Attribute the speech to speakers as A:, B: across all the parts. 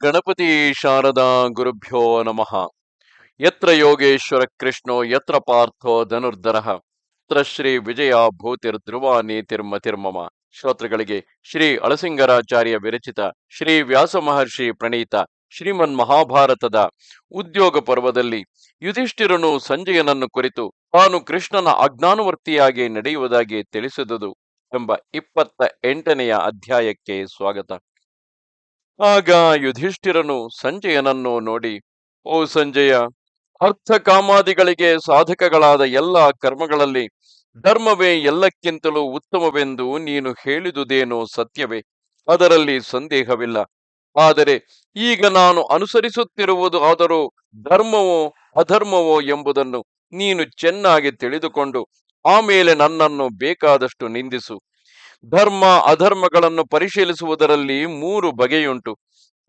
A: ಗಣಪತಿ ಶಾರದಾ ಗುರುಭ್ಯೋ ನಮಃ. ಯತ್ರ ಯೋಗೇಶ್ವರ ಕೃಷ್ಣೋ, ಯತ್ರ ಪಾರ್ಥೋ ಧನುರ್ಧರ. ಯತ್ರ ಶ್ರೀ ವಿಜಯ ಭೂತಿರ್ ಧ್ರುವ ನೀತಿರ್ಮತಿರ್ಮಮ ಶ್ರೋತೃಗಳಿಗೆ ಶ್ರೀ ಅಳಸಿಂಗರಾಚಾರ್ಯ ವಿರಚಿತ ಶ್ರೀ ವ್ಯಾಸ ಮಹರ್ಷಿ ಪ್ರಣೀತ ಶ್ರೀಮನ್ ಮಹಾಭಾರತದ ಉದ್ಯೋಗ ಪರ್ವದಲ್ಲಿ ಯುಧಿಷ್ಠಿರನು ಸಂಜಯನನ್ನು ಕುರಿತು ತಾನು ಕೃಷ್ಣನ ಅಜ್ಞಾನವರ್ತಿಯಾಗಿ ನಡೆಯುವುದಾಗಿ ತಿಳಿಸಿದುದು ಎಂಬ ಇಪ್ಪತ್ತ ಎಂಟನೆಯ ಅಧ್ಯಾಯಕ್ಕೆ ಸ್ವಾಗತ. ಆಗ ಯುಧಿಷ್ಠಿರನು ಸಂಜಯನನ್ನು ನೋಡಿ, ಓ ಸಂಜಯ, ಅರ್ಥ ಕಾಮಾದಿಗಳಿಗೆ ಸಾಧಕಗಳಾದ ಎಲ್ಲ ಕರ್ಮಗಳಲ್ಲಿ ಧರ್ಮವೇ ಎಲ್ಲಕ್ಕಿಂತಲೂ ಉತ್ತಮವೆಂದು ನೀನು ಹೇಳಿದುದೇನೋ ಸತ್ಯವೇ, ಅದರಲ್ಲಿ ಸಂದೇಹವಿಲ್ಲ. ಆದರೆ ಈಗ ನಾನು ಅನುಸರಿಸುತ್ತಿರುವುದು ಆದರೂ ಧರ್ಮವೋ ಅಧರ್ಮವೋ ಎಂಬುದನ್ನು ನೀನು ಚೆನ್ನಾಗಿ ತಿಳಿದುಕೊಂಡು ಆಮೇಲೆ ನನ್ನನ್ನು ಬೇಕಾದಷ್ಟು ನಿಂದಿಸು. ಧರ್ಮ, ಅಧರ್ಮಗಳನ್ನು ಪರಿಶೀಲಿಸುವುದರಲ್ಲಿ ಮೂರು ಬಗೆಯುಂಟು.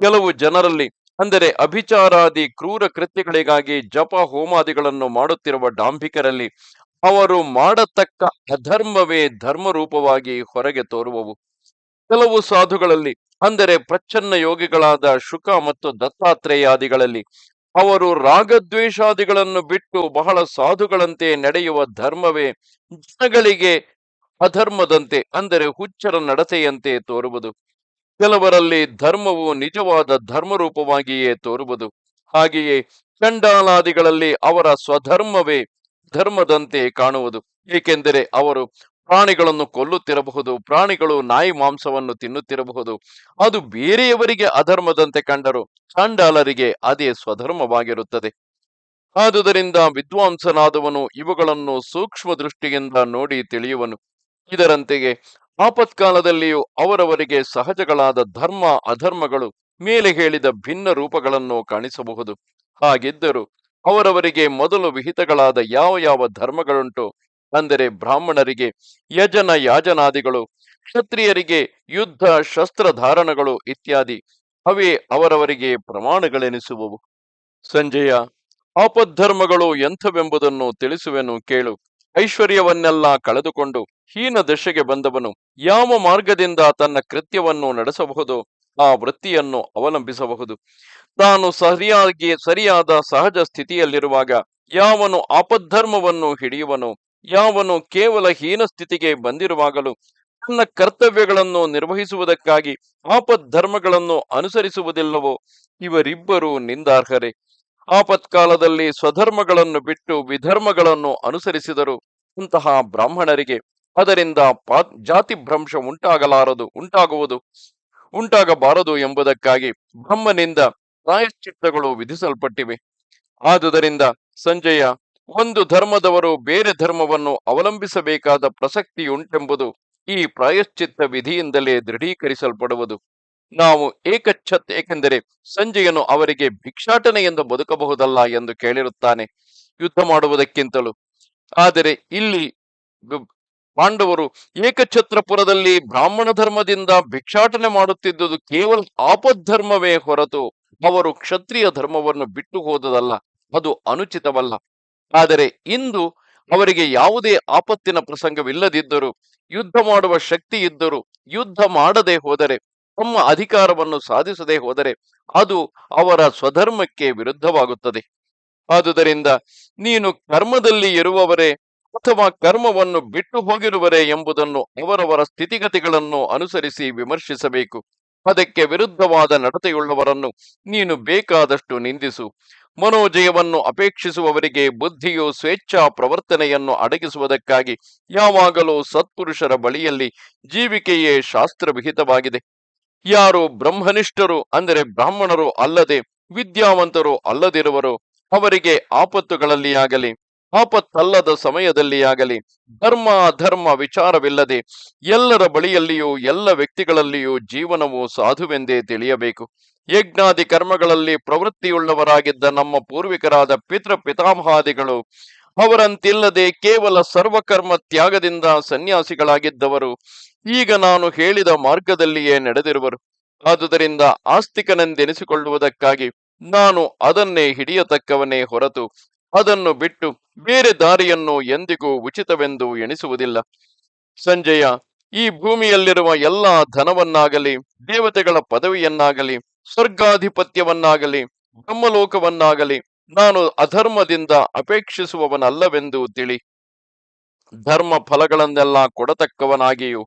A: ಕೆಲವು ಜನರಲ್ಲಿ, ಅಂದರೆ ಅಭಿಚಾರಾದಿ ಕ್ರೂರ ಕೃತ್ಯಗಳಿಗಾಗಿ ಜಪ ಹೋಮಾದಿಗಳನ್ನು ಮಾಡುತ್ತಿರುವ ಡಾಂಭಿಕರಲ್ಲಿ, ಅವರು ಮಾಡತಕ್ಕ ಅಧರ್ಮವೇ ಧರ್ಮರೂಪವಾಗಿ ಹೊರಗೆ ತೋರುವವು. ಕೆಲವು ಸಾಧುಗಳಲ್ಲಿ, ಅಂದರೆ ಪ್ರಚ್ಛನ್ನ ಯೋಗಿಗಳಾದ ಶುಕ ಮತ್ತು ದತ್ತಾತ್ರೇಯಾದಿಗಳಲ್ಲಿ, ಅವರು ರಾಗದ್ವೇಷಾದಿಗಳನ್ನು ಬಿಟ್ಟು ಬಹಳ ಸಾಧುಗಳಂತೆ ನಡೆಯುವ ಧರ್ಮವೇ ಜನಗಳಿಗೆ ಅಧರ್ಮದಂತೆ, ಅಂದರೆ ಹುಚ್ಚರ ನಡತೆಯಂತೆ ತೋರುವುದು. ಕೆಲವರಲ್ಲಿ ಧರ್ಮವು ನಿಜವಾದ ಧರ್ಮರೂಪವಾಗಿಯೇ ತೋರುವುದು. ಹಾಗೆಯೇ ಚಂಡಾಲಾದಿಗಳಲ್ಲಿ ಅವರ ಸ್ವಧರ್ಮವೇ ಧರ್ಮದಂತೆ ಕಾಣುವುದು. ಏಕೆಂದರೆ ಅವರು ಪ್ರಾಣಿಗಳನ್ನು ಕೊಲ್ಲುತ್ತಿರಬಹುದು, ಪ್ರಾಣಿಗಳು ನಾಯಿ ಮಾಂಸವನ್ನು ತಿನ್ನುತ್ತಿರಬಹುದು. ಅದು ಬೇರೆಯವರಿಗೆ ಅಧರ್ಮದಂತೆ ಕಂಡರು, ಚಾಂಡಾಲರಿಗೆ ಅದೇ ಸ್ವಧರ್ಮವಾಗಿರುತ್ತದೆ. ಆದುದರಿಂದ ವಿದ್ವಾಂಸನಾದವನು ಇವುಗಳನ್ನು ಸೂಕ್ಷ್ಮ ದೃಷ್ಟಿಯಿಂದ ನೋಡಿ ತಿಳಿಯುವನು. ಇದರಂತೆಯೇ ಆಪತ್ಕಾಲದಲ್ಲಿಯೂ ಅವರವರಿಗೆ ಸಹಜಗಳಾದ ಧರ್ಮ ಅಧರ್ಮಗಳು ಮೇಲೆ ಹೇಳಿದ ಭಿನ್ನ ರೂಪಗಳನ್ನು ಕಾಣಿಸಬಹುದು. ಹಾಗಿದ್ದರೂ ಅವರವರಿಗೆ ಮೊದಲು ವಿಹಿತಗಳಾದ ಯಾವ ಯಾವ ಧರ್ಮಗಳುಂಟು? ಅಂದರೆ ಬ್ರಾಹ್ಮಣರಿಗೆ ಯಜನ ಯಾಜನಾದಿಗಳು, ಕ್ಷತ್ರಿಯರಿಗೆ ಯುದ್ಧ ಶಸ್ತ್ರಧಾರಣಗಳು ಇತ್ಯಾದಿ, ಅವೇ ಅವರವರಿಗೆ ಪ್ರಮಾಣಗಳೆನಿಸುವವು. ಸಂಜಯ, ಆಪದ್ಧರ್ಮಗಳು ಎಂಥವೆಂಬುದನ್ನು ತಿಳಿಸುವೆನು ಕೇಳು. ಐಶ್ವರ್ಯವನ್ನೆಲ್ಲ ಕಳೆದುಕೊಂಡು ಹೀನ ದಶೆಗೆ ಬಂದವನು ಯಾವ ಮಾರ್ಗದಿಂದ ತನ್ನ ಕೃತ್ಯವನ್ನು ನಡೆಸಬಹುದೋ, ಆ ವೃತ್ತಿಯನ್ನು ಅವಲಂಬಿಸಬಹುದು. ತಾನು ಸರಿಯಾಗಿ, ಸರಿಯಾದ ಸಹಜ ಸ್ಥಿತಿಯಲ್ಲಿರುವಾಗ ಯಾವನು ಆಪದ್ಧರ್ಮವನ್ನು ಹಿಡಿಯುವನು, ಯಾವನು ಕೇವಲ ಹೀನ ಸ್ಥಿತಿಗೆ ಬಂದಿರುವಾಗಲೂ ತನ್ನ ಕರ್ತವ್ಯಗಳನ್ನು ನಿರ್ವಹಿಸುವುದಕ್ಕಾಗಿ ಆಪದ್ಧರ್ಮಗಳನ್ನು ಅನುಸರಿಸುವುದಿಲ್ಲವೋ ಇವರಿಬ್ಬರೂ ನಿಂದಾರ್ಹರೇ. ಆಪತ್ಕಾಲದಲ್ಲಿ ಸ್ವಧರ್ಮಗಳನ್ನು ಬಿಟ್ಟು ವಿಧರ್ಮಗಳನ್ನು ಅನುಸರಿಸಿದರು ಅಂತಹ ಬ್ರಾಹ್ಮಣರಿಗೆ. ಅದರಿಂದ ಪಾ ಜಾತಿ ಭ್ರಂಶ ಉಂಟಾಗಲಾರದು, ಉಂಟಾಗುವುದು, ಉಂಟಾಗಬಾರದು ಎಂಬುದಕ್ಕಾಗಿ ಬ್ರಹ್ಮನಿಂದ ಪ್ರಾಯಶ್ಚಿತ್ತಗಳು ವಿಧಿಸಲ್ಪಟ್ಟಿವೆ. ಆದುದರಿಂದ ಸಂಜಯ ಒಂದು ಧರ್ಮದವರು ಬೇರೆ ಧರ್ಮವನ್ನು ಅವಲಂಬಿಸಬೇಕಾದ ಪ್ರಸಕ್ತಿಯುಂಟೆಂಬುದು ಈ ಪ್ರಾಯಶ್ಚಿತ್ತ ವಿಧಿಯಿಂದಲೇ ದೃಢೀಕರಿಸಲ್ಪಡುವುದು. ನಾವು ಏಕಚ್ಛತ್ ಏಕೆಂದರೆ ಸಂಜೆಯನ್ನು ಅವರಿಗೆ ಭಿಕ್ಷಾಟನೆ ಎಂದು ಬದುಕಬಹುದಲ್ಲ ಎಂದು ಕೇಳಿರುತ್ತಾನೆ. ಯುದ್ಧ ಮಾಡುವುದಕ್ಕಿಂತಲೂ. ಆದರೆ ಇಲ್ಲಿ ಪಾಂಡವರು ಏಕಛತ್ರಪುರದಲ್ಲಿ ಬ್ರಾಹ್ಮಣ ಧರ್ಮದಿಂದ ಭಿಕ್ಷಾಟನೆ ಮಾಡುತ್ತಿದ್ದುದು ಕೇವಲ ಆಪದ್ಧರ್ಮವೇ ಹೊರತು ಅವರು ಕ್ಷತ್ರಿಯ ಧರ್ಮವನ್ನು ಬಿಟ್ಟು ಹೋದದಲ್ಲ, ಅದು ಅನುಚಿತವಲ್ಲ. ಆದರೆ ಇಂದು ಅವರಿಗೆ ಯಾವುದೇ ಆಪತ್ತಿನ ಪ್ರಸಂಗವಿಲ್ಲದಿದ್ದರೂ, ಯುದ್ಧ ಮಾಡುವ ಶಕ್ತಿ ಇದ್ದರೂ, ಯುದ್ಧ ಮಾಡದೆ ಹೋದರೆ ತಮ್ಮ ಅಧಿಕಾರವನ್ನು ಸಾಧಿಸದೆ ಹೋದರೆ ಅದು ಅವರ ಸ್ವಧರ್ಮಕ್ಕೆ ವಿರುದ್ಧವಾಗುತ್ತದೆ. ಆದುದರಿಂದ ನೀನು ಕರ್ಮದಲ್ಲಿ ಇರುವವರೇ ಅಥವಾ ಕರ್ಮವನ್ನು ಬಿಟ್ಟು ಹೋಗಿರುವರೇ ಎಂಬುದನ್ನು ಅವರವರ ಸ್ಥಿತಿಗತಿಗಳನ್ನು ಅನುಸರಿಸಿ ವಿಮರ್ಶಿಸಬೇಕು. ಅದಕ್ಕೆ ವಿರುದ್ಧವಾದ ನಡತೆಯುಳ್ಳವರನ್ನು ನೀನು ಬೇಕಾದಷ್ಟು ನಿಂದಿಸು. ಮನೋಜಯವನ್ನು ಅಪೇಕ್ಷಿಸುವವರಿಗೆ ಬುದ್ಧಿಯು ಸ್ವೇಚ್ಛಾ ಪ್ರವರ್ತನೆಯನ್ನು ಅಡಗಿಸುವುದಕ್ಕಾಗಿ ಯಾವಾಗಲೂ ಸತ್ಪುರುಷರ ಬಳಿಯಲ್ಲಿ ಜೀವಿಕೆಯೇ ಶಾಸ್ತ್ರವಿಹಿತವಾಗಿದೆ. ಯಾರು ಬ್ರಹ್ಮನಿಷ್ಠರು ಅಂದರೆ ಬ್ರಾಹ್ಮಣರು ಅಲ್ಲದೆ ವಿದ್ಯಾವಂತರು ಅಲ್ಲದಿರುವರು, ಅವರಿಗೆ ಆಪತ್ತುಗಳಲ್ಲಿ ಆಗಲಿ, ಆಪತ್ತಲ್ಲದ ಸಮಯದಲ್ಲಿ ಆಗಲಿ, ಧರ್ಮ ಅಧರ್ಮ ವಿಚಾರವಿಲ್ಲದೆ ಎಲ್ಲರ ಬಳಿಯಲ್ಲಿಯೂ, ಎಲ್ಲ ವ್ಯಕ್ತಿಗಳಲ್ಲಿಯೂ ಜೀವನವು ಸಾಧುವೆಂದೇ ತಿಳಿಯಬೇಕು. ಯಜ್ಞಾದಿ ಕರ್ಮಗಳಲ್ಲಿ ಪ್ರವೃತ್ತಿಯುಳ್ಳವರಾಗಿದ್ದ ನಮ್ಮ ಪೂರ್ವಿಕರಾದ ಪಿತೃ ಪಿತಾಮಹಾದಿಗಳು ಅವರಂತಿಲ್ಲದೆ ಕೇವಲ ಸರ್ವಕರ್ಮ ತ್ಯಾಗದಿಂದ ಸನ್ಯಾಸಿಗಳಾಗಿದ್ದವರು. ಈಗ ನಾನು ಹೇಳಿದ ಮಾರ್ಗದಲ್ಲಿಯೇ ನಡೆದಿರುವರು. ಆದುದರಿಂದ ಆಸ್ತಿಕನೆಂದೆನಿಸಿಕೊಳ್ಳುವುದಕ್ಕಾಗಿ ನಾನು ಅದನ್ನೇ ಹಿಡಿಯತಕ್ಕವನೇ ಹೊರತು ಅದನ್ನು ಬಿಟ್ಟು ಬೇರೆ ದಾರಿಯನ್ನು ಎಂದಿಗೂ ಉಚಿತವೆಂದು ಎಣಿಸುವುದಿಲ್ಲ. ಸಂಜಯ ಈ ಭೂಮಿಯಲ್ಲಿರುವ ಎಲ್ಲ ಧನವನ್ನಾಗಲಿ, ದೇವತೆಗಳ ಪದವಿಯನ್ನಾಗಲಿ, ಸ್ವರ್ಗಾಧಿಪತ್ಯವನ್ನಾಗಲಿ, ಬ್ರಹ್ಮಲೋಕವನ್ನಾಗಲಿ ನಾನು ಅಧರ್ಮದಿಂದ ಅಪೇಕ್ಷಿಸುವವನಲ್ಲವೆಂದು ತಿಳಿ. ಧರ್ಮ ಫಲಗಳನ್ನೆಲ್ಲ ಕೊಡತಕ್ಕವನಾಗಿಯೂ,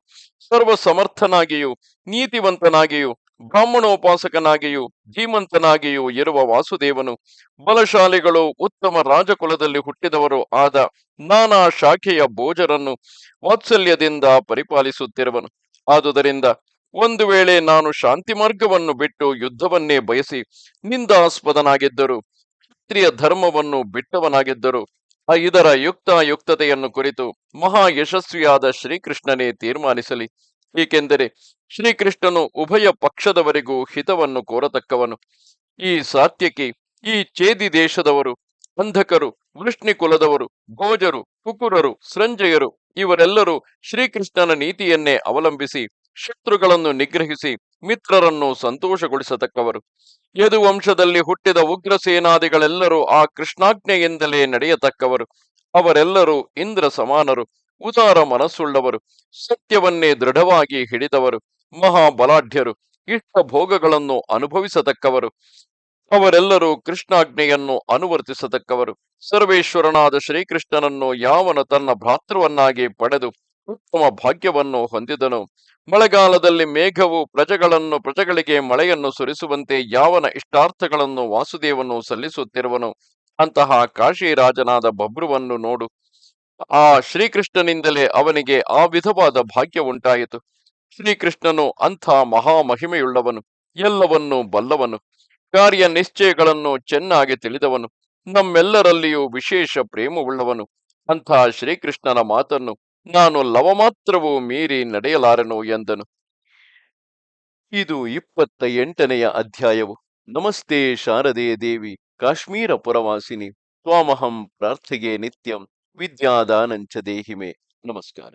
A: ಸರ್ವ ಸಮರ್ಥನಾಗಿಯೂ, ನೀತಿವಂತನಾಗಿಯೂ, ಬ್ರಾಹ್ಮಣೋಪಾಸಕನಾಗಿಯೂ, ಧೀಮಂತನಾಗಿಯೂ ಇರುವ ವಾಸುದೇವನು ಬಲಶಾಲಿಗಳು, ಉತ್ತಮ ರಾಜಕುಲದಲ್ಲಿ ಹುಟ್ಟಿದವರು ಆದ ನಾನಾ ಶಾಖೆಯ ಭೋಜರನ್ನು ವಾತ್ಸಲ್ಯದಿಂದ ಪರಿಪಾಲಿಸುತ್ತಿರುವನು. ಆದುದರಿಂದ ಒಂದು ವೇಳೆ ನಾನು ಶಾಂತಿ ಮಾರ್ಗವನ್ನು ಬಿಟ್ಟು ಯುದ್ಧವನ್ನೇ ಬಯಸಿ ನಿಂದಾಸ್ಪದನಾಗಿದ್ದರು ಕ್ಷತ್ರಿಯ ಧರ್ಮವನ್ನು ಬಿಟ್ಟವನಾಗಿದ್ದರು. ಇದರ ಯುಕ್ತಾಯುಕ್ತತೆಯನ್ನು ಕುರಿತು ಮಹಾ ಯಶಸ್ವಿಯಾದ ಶ್ರೀಕೃಷ್ಣನೇ ತೀರ್ಮಾನಿಸಲಿ. ಏಕೆಂದರೆ ಶ್ರೀಕೃಷ್ಣನು ಉಭಯ ಪಕ್ಷದವರಿಗೂ ಹಿತವನ್ನು ಕೋರತಕ್ಕವನು. ಈ ಸಾತ್ಯಕಿ ಈ ಚೇದಿ ದೇಶದವರು ಅಂಧಕರು ವೃಷ್ಣಿ ಕುಲದವರು, ಭೋಜರು, ಕುಕುರರು, ಸಂಜಯರು ಇವರೆಲ್ಲರೂ ಶ್ರೀಕೃಷ್ಣನ ನೀತಿಯನ್ನೇ ಅವಲಂಬಿಸಿ, ಶತ್ರುಗಳನ್ನು ನಿಗ್ರಹಿಸಿ ಮಿತ್ರರನ್ನು ಸಂತೋಷಗೊಳಿಸತಕ್ಕವರು. ಯದು ವಂಶದಲ್ಲಿ ಹುಟ್ಟಿದ ಉಗ್ರ ಸೇನಾದಿಗಳೆಲ್ಲರೂ ಆ ಕೃಷ್ಣಾಜ್ಞೆಯಿಂದಲೇ ನಡೆಯತಕ್ಕವರು. ಅವರೆಲ್ಲರೂ ಇಂದ್ರ ಸಮಾನರು ಉದಾರ ಮನಸ್ಸುಳ್ಳವರು, ಸತ್ಯವನ್ನೇ ದೃಢವಾಗಿ ಹಿಡಿದವರು, ಮಹಾಬಲಾಢ್ಯರು ಇಷ್ಟ ಭೋಗಗಳನ್ನು ಅನುಭವಿಸತಕ್ಕವರು. ಅವರೆಲ್ಲರೂ ಕೃಷ್ಣಾಜ್ಞೆಯನ್ನು ಅನುವರ್ತಿಸತಕ್ಕವರು. ಸರ್ವೇಶ್ವರನಾದ ಶ್ರೀಕೃಷ್ಣನನ್ನು ಯಾವನು ತನ್ನ ಭ್ರಾತೃವನ್ನಾಗಿ ಪಡೆದು ಉತ್ತಮ ಭಾಗ್ಯವನ್ನು ಹೊಂದಿದನು. ಮಳೆಗಾಲದಲ್ಲಿ ಮೇಘವು ಪ್ರಜೆಗಳನ್ನು, ಪ್ರಜೆಗಳಿಗೆ ಮಳೆಯನ್ನು ಸುರಿಸುವಂತೆ ಯಾವನ ಇಷ್ಟಾರ್ಥಗಳನ್ನು ವಾಸುದೇವನು ಸಲ್ಲಿಸುತ್ತಿರುವನು. ಅಂತಹ ಕಾಶಿರಾಜನಾದ ಬಬ್ರುವನ್ನು ನೋಡು. ಆ ಶ್ರೀಕೃಷ್ಣನಿಂದಲೇ ಅವನಿಗೆ ಆ ವಿಧವಾದ ಭಾಗ್ಯ ಉಂಟಾಯಿತು. ಶ್ರೀಕೃಷ್ಣನು ಅಂಥ ಮಹಾಮಹಿಮೆಯುಳ್ಳವನು ಎಲ್ಲವನ್ನೂ ಬಲ್ಲವನು. ಕಾರ್ಯ ನಿಶ್ಚಯಗಳನ್ನು ಚೆನ್ನಾಗಿ ತಿಳಿದವನು. ನಮ್ಮೆಲ್ಲರಲ್ಲಿಯೂ ವಿಶೇಷ ಪ್ರೇಮವುಳ್ಳವನು. ಅಂಥ ಶ್ರೀಕೃಷ್ಣನ ಮಾತನ್ನು ನಾನು ಲವಮಾತ್ರವೂ ಮೀರಿ ನಡೆಯಲಾರನು ಎಂದನು. ಇದು ಇಪ್ಪತ್ತ ಎಂಟನೆಯ ಅಧ್ಯಾಯವು. ನಮಸ್ತೆ ಶಾರದೆ ದೇವಿ, ಕಾಶ್ಮೀರ ಪುರವಾಸಿನಿ, ತ್ವಾಮಹಂ ಪ್ರಾರ್ಥಿಗೆ ನಿತ್ಯಂ, ವಿದ್ಯಾದಾನಂಚ ದೇಹಿಮೆ. ನಮಸ್ಕಾರ.